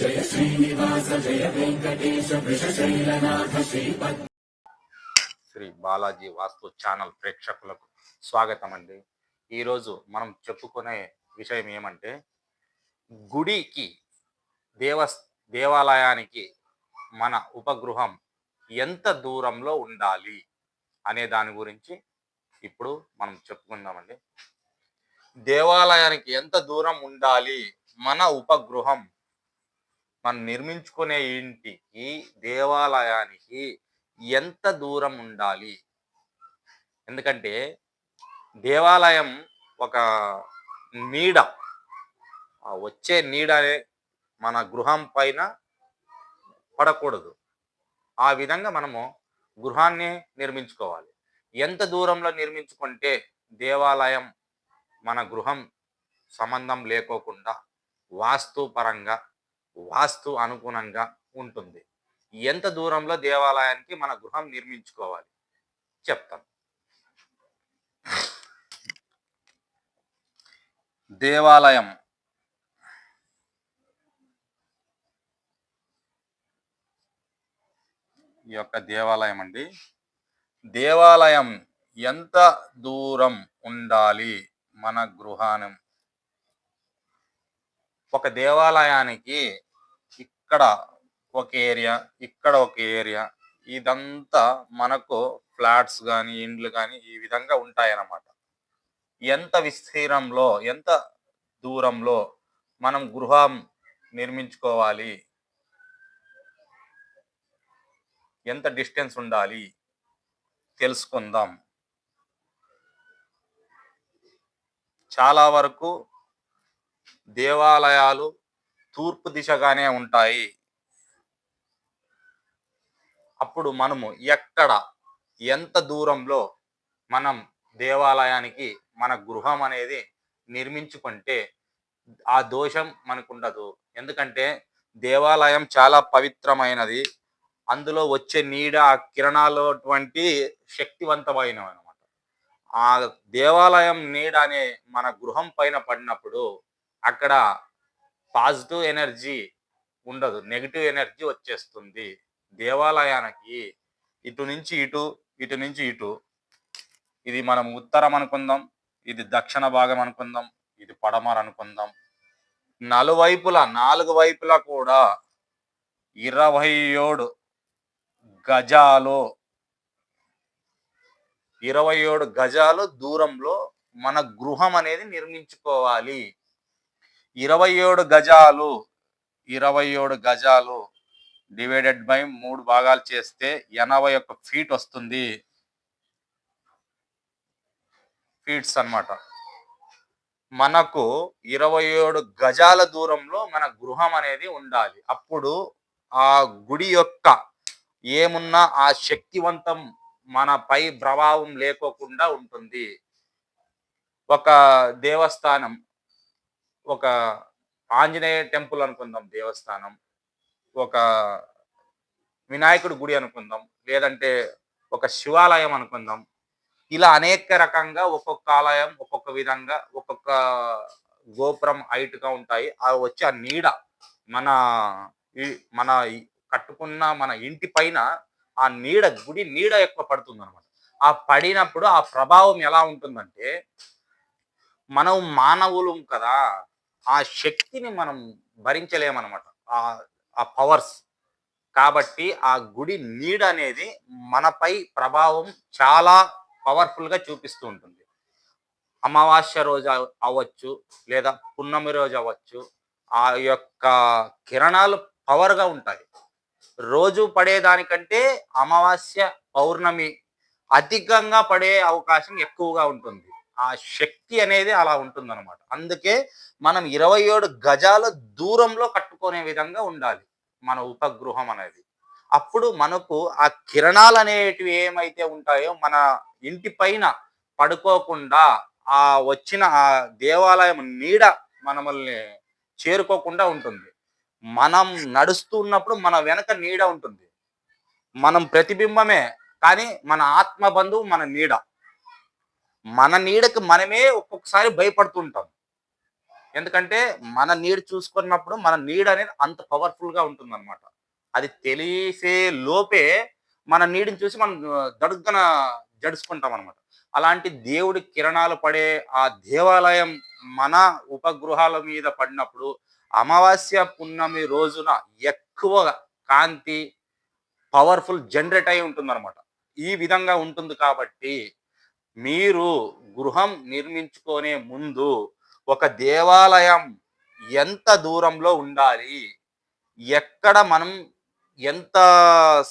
జయ శ్రీనివాస జయ వెంకటేశ వృషశైలనాథ శ్రీపద్. శ్రీ బాలాజీ వాస్తు ఛానల్ ప్రేక్షకులకు స్వాగతం అండి ఈరోజు మనం చెప్పుకునే విషయం ఏమంటే గుడికి దేవ దేవాలయానికి మన ఉపగృహం ఎంత దూరంలో ఉండాలి అనే దాని గురించి ఇప్పుడు మనం చెప్పుకుందామండి. దేవాలయానికి ఎంత దూరం ఉండాలి మన ఉపగృహం మనం నిర్మించుకునే ఇంటికి దేవాలయానికి ఎంత దూరం ఉండాలి? ఎందుకంటే దేవాలయం ఒక నీడ. వచ్చే నీడ మన గృహం పైన పడకూడదు. ఆ విధంగా మనము గృహాన్ని నిర్మించుకోవాలి. ఎంత దూరంలో నిర్మించుకుంటే దేవాలయం మన గృహం సంబంధం లేకోకుండా వాస్తు పరంగా వాస్తు అనుగుణంగా ఉంటుంది. ఎంత దూరంలో దేవాలయానికి మన గృహం నిర్మించుకోవాలి? చెప్తాను. దేవాలయం. ఈ యొక్క దేవాలయం అండి. దేవాలయం ఎంత దూరం ఉండాలి మన గృహానం? ఒక దేవాలయానికి ఇక్కడ ఒక ఏరియా ఇక్కడ ఒక ఏరియా ఇదంతా మనకు ఫ్లాట్స్ కానీ ఇండ్లు కానీ ఈ విధంగా ఉంటాయన్నమాట. ఎంత విస్తీర్ణంలో ఎంత దూరంలో మనం గృహం నిర్మించుకోవాలి? ఎంత డిస్టెన్స్ ఉండాలి? తెలుసుకుందాం. చాలా వరకు దేవాలయాలు తూర్పు దిశగానే ఉంటాయి. అప్పుడు మనము ఎక్కడ ఎంత దూరంలో మనం దేవాలయానికి మన గృహం అనేది నిర్మించుకుంటే ఆ దోషం మనకు ఉండదు ఎందుకంటే దేవాలయం చాలా పవిత్రమైనది. అందులో వచ్చే నీడ ఆ కిరణాలు అటువంటి శక్తివంతమైనవి అనమాట ఆ దేవాలయం నీడ అనే మన గృహం పైన పడినప్పుడు అక్కడ పాజిటివ్ ఎనర్జీ ఉండదు నెగిటివ్ ఎనర్జీ వచ్చేస్తుంది. దేవాలయానికి ఇటు నుంచి ఇటు ఇటు నుంచి ఇటు. ఇది మనం ఉత్తరం అనుకుందాం ఇది దక్షిణ భాగం అనుకుందాం ఇది పడమర అనుకుందాం. నలువైపులా నాలుగు వైపులా కూడా ఇరవై ఏడు గజాలు. ఇరవై ఏడు గజాలు దూరంలో మన గృహం అనేది నిర్మించుకోవాలి. ఇరవై ఏడు గజాలు ఇరవై ఏడు గజాలు డివైడెడ్ బై మూడు భాగాలు చేస్తే ఎనభై ఒక్క ఫీట్ వస్తుంది. ఫీట్స్ అన్నమాట. మనకు ఇరవై ఏడు గజాల దూరంలో మన గృహం అనేది ఉండాలి. అప్పుడు ఆ గుడి యొక్క ఏమున్నా ఆ శక్తివంతం మనపై ప్రభావం లేకోకుండా ఉంటుంది. ఒక దేవస్థానం ఒక ఆంజనేయ టెంపుల్ అనుకుందాం దేవస్థానం. ఒక వినాయకుడి గుడి అనుకుందాం. లేదంటే ఒక శివాలయం అనుకుందాం. ఇలా అనేక రకంగా ఒక్కొక్క ఆలయం ఒక్కొక్క విధంగా ఒక్కొక్క గోపురం హైట్గా గా ఉంటాయి. అవి వచ్చి ఆ నీడ మన మన కట్టుకున్న మన ఇంటి పైన ఆ నీడ గుడి నీడ ఎక్కువ పడుతుంది అనమాట ఆ పడినప్పుడు ఆ ప్రభావం ఎలా ఉంటుందంటే మనం మానవులు కదా ఆ శక్తిని మనం భరించలేమన్నమాట. ఆ ఆ పవర్స్ కాబట్టి ఆ గుడి నీడ అనేది మనపై ప్రభావం చాలా పవర్ఫుల్గా చూపిస్తూ ఉంటుంది. అమావాస్య రోజు అవ్వచ్చు లేదా పున్నమి రోజు అవ్వచ్చు ఆ యొక్క కిరణాలు పవర్గా ఉంటాయి. రోజు పడేదానికంటే అమావాస్య పౌర్ణమి అధికంగా పడే అవకాశం ఎక్కువగా ఉంటుంది. ఆ శక్తి అనేది అలా ఉంటుంది అనమాట అందుకే మనం ఇరవై ఏడు గజాల దూరంలో కట్టుకునే విధంగా ఉండాలి మన ఉపగృహం అనేది. అప్పుడు మనకు ఆ కిరణాలు అనేటివి ఏమైతే ఉంటాయో మన ఇంటి పైన పడుకోకుండా ఆ వచ్చిన ఆ దేవాలయం నీడ మనమల్ని చేరుకోకుండా ఉంటుంది. మనం నడుస్తున్నప్పుడు మన వెనక నీడ ఉంటుంది. మనం ప్రతిబింబమే కానీ మన ఆత్మ బంధువు మన నీడ. మన నీడకి మనమే ఒక్కొక్కసారి భయపడుతుంటాం. ఎందుకంటే మన నీడ చూసుకున్నప్పుడు మన నీడ అనేది అంత పవర్ఫుల్గా ఉంటుంది అనమాట అది తెలిసే లోపే మన నీడిని చూసి మనం దడుగ్గన జడుచుకుంటాం అనమాట అలాంటి దేవుడి కిరణాలు పడే ఆ దేవాలయం మన ఉపగృహాల మీద పడినప్పుడు అమావాస్య పున్నమి రోజున ఎక్కువ కాంతి పవర్ఫుల్ జనరేట్ అయి ఉంటుంది ఈ విధంగా ఉంటుంది కాబట్టి మీరు గృహం నిర్మించుకునే ముందు ఒక దేవాలయం ఎంత దూరంలో ఉండాలి? ఎక్కడ మనం ఎంత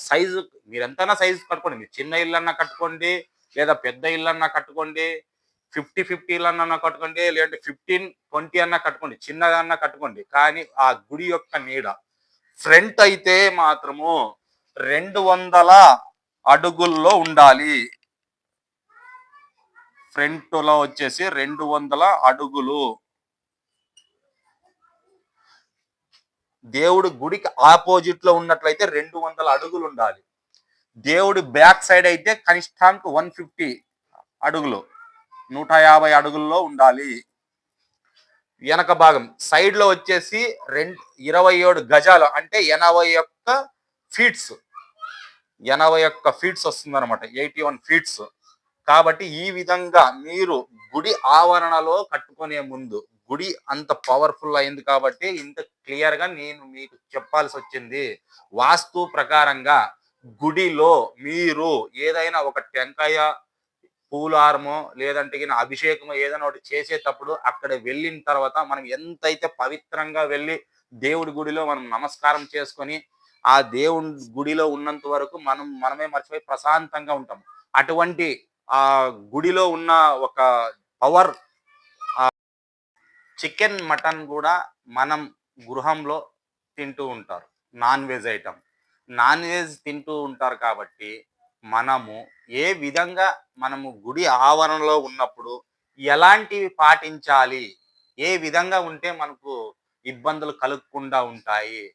సైజు మీరు ఎంతైనా సైజు కట్టుకోండి. మీరు చిన్న ఇల్లన్నా కట్టుకోండి లేదా పెద్ద ఇల్లన్నా కట్టుకోండి ఫిఫ్టీ ఫిఫ్టీ ఇల్లన్నా కట్టుకోండి లేదంటే ఫిఫ్టీన్ ట్వంటీ అన్నా కట్టుకోండి చిన్నదన్నా కట్టుకోండి. కానీ ఆ గుడి యొక్క నీడ ఫ్రంట్ అయితే మాత్రము రెండు వందల అడుగుల్లో ఉండాలి. ఫ్రంట్లో వచ్చేసి రెండు వందల అడుగులు. దేవుడి గుడికి ఆపోజిట్లో ఉన్నట్లయితే రెండు వందల అడుగులు ఉండాలి. దేవుడి బ్యాక్ సైడ్ అయితే కనిష్టానికి వన్ ఫిఫ్టీ అడుగులు. నూట యాభై అడుగుల్లో ఉండాలి. వెనక భాగం సైడ్లో వచ్చేసి రెండు ఇరవై ఏడు గజాలు అంటే ఎనభై ఒక్క ఫీట్స్. ఎనభై ఒక్క ఫీట్స్ వస్తుంది అనమాట ఎయిటీ వన్ ఫీట్స్. కాబట్టి ఈ విధంగా మీరు గుడి ఆవరణలో కట్టుకునే ముందు గుడి అంత పవర్ఫుల్ అయింది కాబట్టి ఇంత క్లియర్గా నేను మీకు చెప్పాల్సి వచ్చింది. వాస్తు ప్రకారంగా గుడిలో మీరు ఏదైనా ఒక టెంకాయ పూలారమో లేదంటే అభిషేకమో ఏదైనా ఒకటి చేసేటప్పుడు అక్కడ వెళ్ళిన తర్వాత మనం ఎంతైతే పవిత్రంగా వెళ్ళి దేవుడి గుడిలో మనం నమస్కారం చేసుకొని ఆ దేవుడి గుడిలో ఉన్నంత వరకు మనం మనమే మర్చిపోయి ప్రశాంతంగా ఉంటాం అటువంటి ఆ గుడిలో ఉన్న ఒక పవర్ చికెన్ మటన్ కూడా మనం గృహంలో తింటూ ఉంటారు. Non veg item. Non veg తింటూ ఉంటారు కాబట్టి మనము ఏ విధంగా మనము గుడి ఆవరణలో ఉన్నప్పుడు ఎలాంటివి పాటించాలి? ఏ విధంగా ఉంటే మనకు ఇబ్బందులు కలగకుండా ఉంటాయి?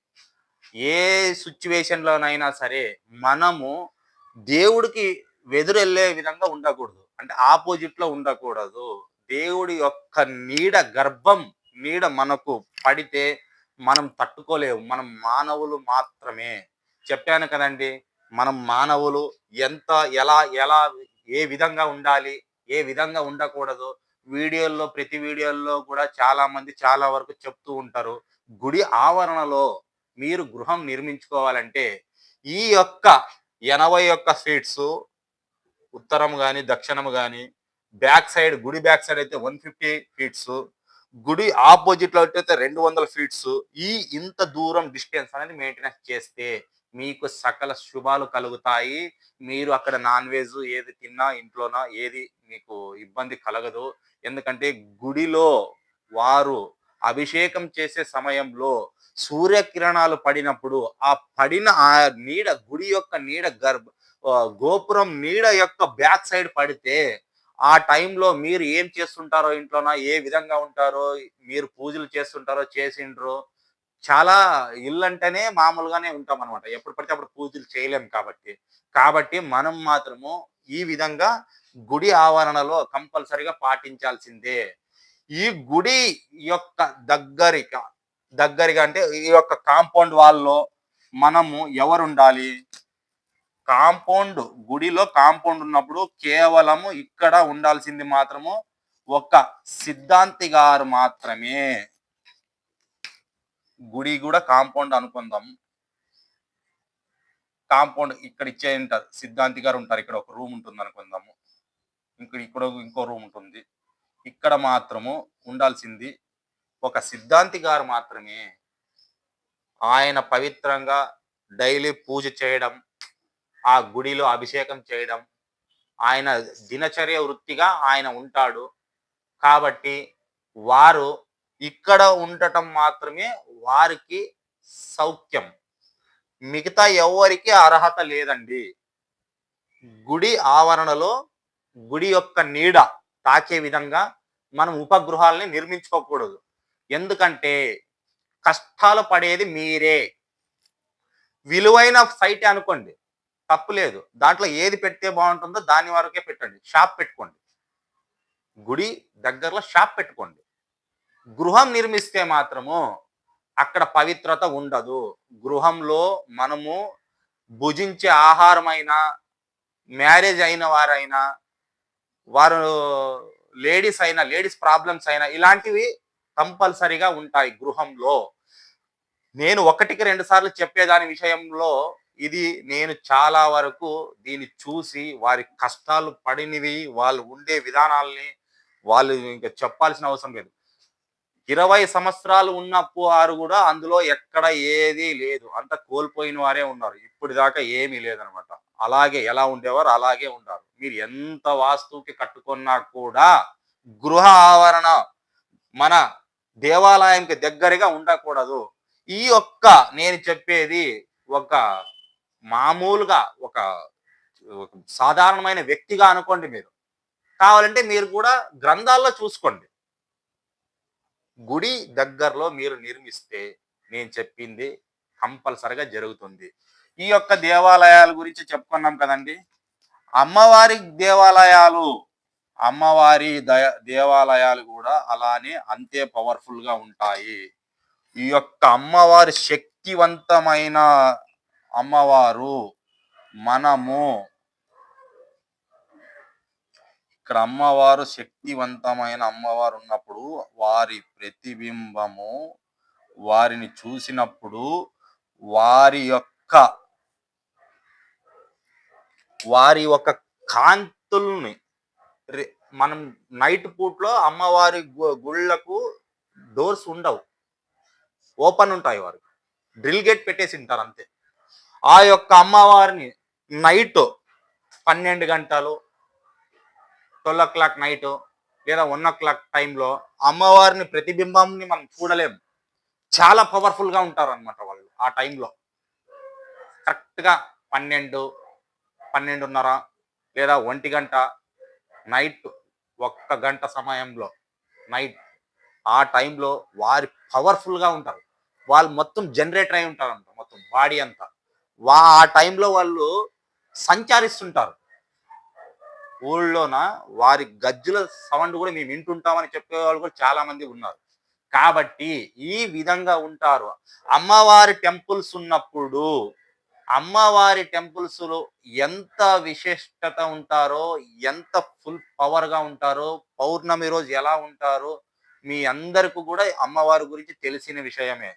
ఏ సిచ్యువేషన్లోనైనా సరే మనము దేవుడికి వెదురెళ్ళే విధంగా ఉండకూడదు. అంటే ఆపోజిట్లో ఉండకూడదు. దేవుడి యొక్క నీడ గర్భం నీడ మనకు పడితే మనం తట్టుకోలేము. మనం మానవులు మాత్రమే. చెప్పాను కదండి మనం మానవులు ఎంత ఎలా ఎలా ఏ విధంగా ఉండాలి ఏ విధంగా ఉండకూడదు వీడియోల్లో ప్రతి వీడియోల్లో కూడా చాలా మంది చాలా వరకు చెప్తూ ఉంటారు. గుడి ఆవరణలో మీరు గృహం నిర్మించుకోవాలంటే ఈ యొక్క ఎనభై ఒక్క సీట్స్ ఉత్తరం కానీ దక్షిణం కానీ బ్యాక్ సైడ్ గుడి బ్యాక్ సైడ్ అయితే వన్ ఫిఫ్టీ ఫీట్స్ గుడి ఆపోజిట్లో అయితే రెండు వందల ఫీట్స్ ఈ ఇంత దూరం డిస్టెన్స్ అనేది మెయింటెనెన్స్ చేస్తే మీకు సకల శుభాలు కలుగుతాయి. మీరు అక్కడ నాన్ వెజ్ ఏది తిన్నా ఇంట్లోనా ఏది మీకు ఇబ్బంది కలగదు. ఎందుకంటే గుడిలో వారు అభిషేకం చేసే సమయంలో సూర్యకిరణాలు పడినప్పుడు ఆ పడిన ఆ నీడ గుడి యొక్క నీడ గర్భ గోపురం నీడ యొక్క బ్యాక్ సైడ్ పడితే ఆ టైంలో మీరు ఏం చేస్తుంటారో ఇంట్లోన? ఏ విధంగా ఉంటారో? మీరు పూజలు చేస్తుంటారో? చేసిండ్రు? చాలా ఇల్లు అంటేనే మామూలుగానే ఉంటాం అనమాట ఎప్పుడు పడితే అప్పుడు పూజలు చేయలేం కాబట్టి. కాబట్టి మనం మాత్రము ఈ విధంగా గుడి ఆవరణలో కంపల్సరిగా పాటించాల్సిందే. ఈ గుడి యొక్క దగ్గరిగా దగ్గరగా అంటే ఈ యొక్క కాంపౌండ్ వాల్లో మనము ఎవరు ఉండాలి కాంపౌండ్ గుడిలో కాంపౌండ్ ఉన్నప్పుడు కేవలము ఇక్కడ ఉండాల్సింది మాత్రము ఒక సిద్ధాంతి గారు మాత్రమే. గుడి కూడా కాంపౌండ్ అనుకుందాం. కాంపౌండ్ ఇక్కడ ఇచ్చే ఉంటారు సిద్ధాంతి గారు ఉంటారు. ఇక్కడ ఒక రూమ్ ఉంటుంది అనుకుందాము. ఇక్కడ ఇక్కడ ఇంకో రూమ్ ఉంటుంది. ఇక్కడ మాత్రము ఉండాల్సింది ఒక సిద్ధాంతి గారు మాత్రమే. ఆయన పవిత్రంగా డైలీ పూజ చేయడం ఆ గుడిలో అభిషేకం చేయడం ఆయన దినచర్య వృత్తిగా ఆయన ఉంటాడు. కాబట్టి వారు ఇక్కడ ఉండటం మాత్రమే వారికి సౌఖ్యం. మిగతా ఎవరికి అర్హత లేదండి. గుడి ఆవరణలో గుడి యొక్క నీడ తాకే విధంగా మనం ఉపగృహాలని నిర్మించుకోకూడదు. ఎందుకంటే కష్టాలు పడేది మీరే. విలువైన సైట్ అనుకోండి. తప్పు లేదు. దాంట్లో ఏది పెడితే బాగుంటుందో దాని వరకే పెట్టండి. షాప్ పెట్టుకోండి. గుడి దగ్గరలో షాప్ పెట్టుకోండి. గృహం నిర్మిస్తే మాత్రము అక్కడ పవిత్రత ఉండదు. గృహంలో మనము భుజించే ఆహారమైనా మ్యారేజ్ అయిన వారైనా వారు లేడీస్ అయినా లేడీస్ ప్రాబ్లమ్స్ అయినా ఇలాంటివి కంపల్సరిగా ఉంటాయి గృహంలో. నేను ఒకటికి రెండు సార్లు చెప్పేదాని విషయంలో ఇది నేను చాలా వరకు దీన్ని చూసి వారి కష్టాలు పడినవి వాళ్ళు ఉండే విధానాలని వాళ్ళు ఇంకా చెప్పాల్సిన అవసరం లేదు. ఇరవై సంవత్సరాలు ఉన్నప్పుడు వారు కూడా అందులో ఎక్కడ ఏది లేదు. అంత కోల్పోయిన వారే ఉన్నారు. ఇప్పుడు దాకా ఏమీ లేదనమాట. అలాగే ఎలా ఉండేవారు? అలాగే ఉన్నారు మీరు ఎంత వాస్తువుకి కట్టుకున్నా కూడా గృహ ఆవరణ మన దేవాలయంకి దగ్గరగా ఉండకూడదు. ఈ యొక్క నేను చెప్పేది ఒక మామూలుగా ఒక సాధారణమైన వ్యక్తిగా అనుకోండి మీరు. కావాలంటే మీరు కూడా గ్రంథాల్లో చూసుకోండి. గుడి దగ్గరలో మీరు నిర్మిస్తే నేను చెప్పింది కంపల్సరిగా జరుగుతుంది. ఈ యొక్క దేవాలయాల గురించి చెప్పుకున్నాం కదండి. అమ్మవారి దేవాలయాలు అమ్మవారి దేవాలయాలు కూడా అలానే అంతే పవర్ఫుల్గా ఉంటాయి. ఈ యొక్క అమ్మవారి శక్తివంతమైన అమ్మవారు మనము. ఇక్కడ అమ్మవారు శక్తివంతమైన అమ్మవారు ఉన్నప్పుడు వారి ప్రతిబింబము వారిని చూసినప్పుడు వారి యొక్క వారి యొక్క కాంతుల్ని మనం నైట్ పూట్లో అమ్మవారి గుళ్ళకు డోర్స్ ఉండవు. ఓపెన్ ఉంటాయి వారు. డ్రిల్ గేట్ పెట్టేసి ఉంటారు అంతే. ఆ యొక్క అమ్మవారిని నైట్ పన్నెండు గంటలు ట్వెల్వ్ ఓ క్లాక్ నైట్ లేదా వన్ ఓ క్లాక్ టైంలో అమ్మవారిని ప్రతిబింబంని మనం చూడలేము. చాలా పవర్ఫుల్గా ఉంటారు అనమాట వాళ్ళు ఆ టైంలో. కరెక్ట్గా పన్నెండు పన్నెండున్నర లేదా ఒంటి గంట నైట్ ఒక్క గంట సమయంలో నైట్ ఆ టైంలో వారి పవర్ఫుల్గా ఉంటారు. వాళ్ళు మొత్తం జనరేటర్ అయి ఉంటారు అంట మొత్తం బాడీ అంతా. వా ఆ టైంలో వాళ్ళు సంచరిస్తుంటారు. ఊళ్ళోన వారి గజ్జుల సౌండ్ కూడా మేము వింటుంటామని చెప్పేవాళ్ళు కూడా చాలా మంది ఉన్నారు. కాబట్టి ఈ విధంగా ఉంటారు. అమ్మవారి టెంపుల్స్ ఉన్నప్పుడు అమ్మవారి టెంపుల్స్లో ఎంత విశిష్టత ఉంటారో ఎంత ఫుల్ పవర్గా ఉంటారో పౌర్ణమి రోజు ఎలా ఉంటారో మీ అందరికీ కూడా అమ్మవారి గురించి తెలిసిన విషయమే.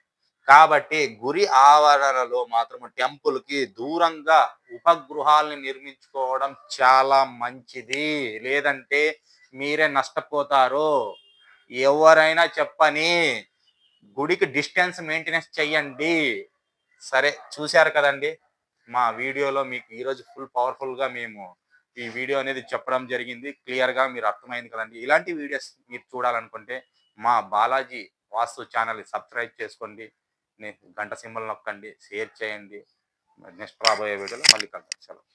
కాబట్టి గురి ఆవరణలో మాత్రం టెంపుల్కి దూరంగా ఉపగృహాలని నిర్మించుకోవడం చాలా మంచిది. లేదంటే మీరే నష్టపోతారు. ఎవరైనా చెప్పని గుడికి డిస్టెన్స్ మెయింటెనెన్స్ చెయ్యండి. సరే చూశారు కదండి? మా వీడియోలో మీకు ఈరోజు ఫుల్ పవర్ఫుల్గా మేము ఈ వీడియో అనేది చెప్పడం జరిగింది. క్లియర్గా మీరు అర్థమైంది కదండి. ఇలాంటి వీడియోస్ మీరు చూడాలనుకుంటే మా బాలాజీ వాస్తు ఛానల్ సబ్స్క్రైబ్ చేసుకోండి. గంట సింబల్ నొక్కండి షేర్ చేయండి. నెక్స్ట్ రాబోయే వీడియోలో మళ్ళీ కలుద్దాం. సెలవు.